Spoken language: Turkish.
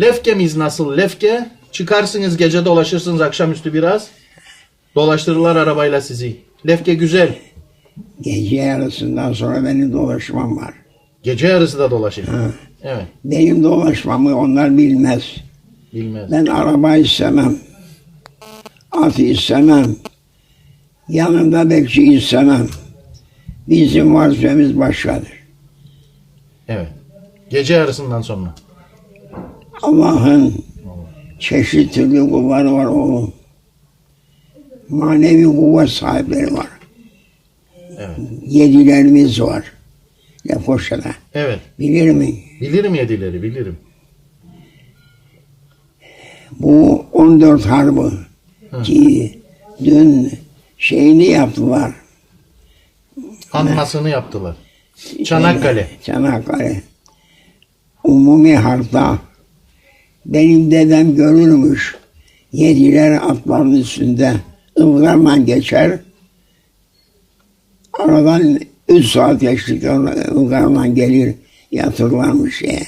Lefkemiz nasıl? Lefke çıkarsınız gece dolaşırsınız akşamüstü biraz. Dolaştırırlar arabayla sizi. Lefke güzel. Gece yarısından sonra benim dolaşmam var. Gece yarısı da dolaşır. Ha. Evet. Benim dolaşmamı onlar bilmez. Bilmez. Ben araba istemem. At istemem. Yanımda bekçi istemem. Bizim vazifemiz başkadır. Evet. Gece yarısından sonra. Allah'ın çeşit türlü kulları var oğlum. Manevi kuvvet sahipleri var. Evet. Yedilerimiz var. Lefkoşa'da. Evet. Bilir mi? Bilirim yedileri bilirim. Bu 14 Harbi ki dün şeyini yaptılar. Anmasını yaptılar. Çanakkale. Çanakkale. Umumi harpta benim dedem görülmüş. Yediler atların üstünde ılgarla geçer. Aradan üç saat geçtikten ılgarla gelir yatırlarmış şeye.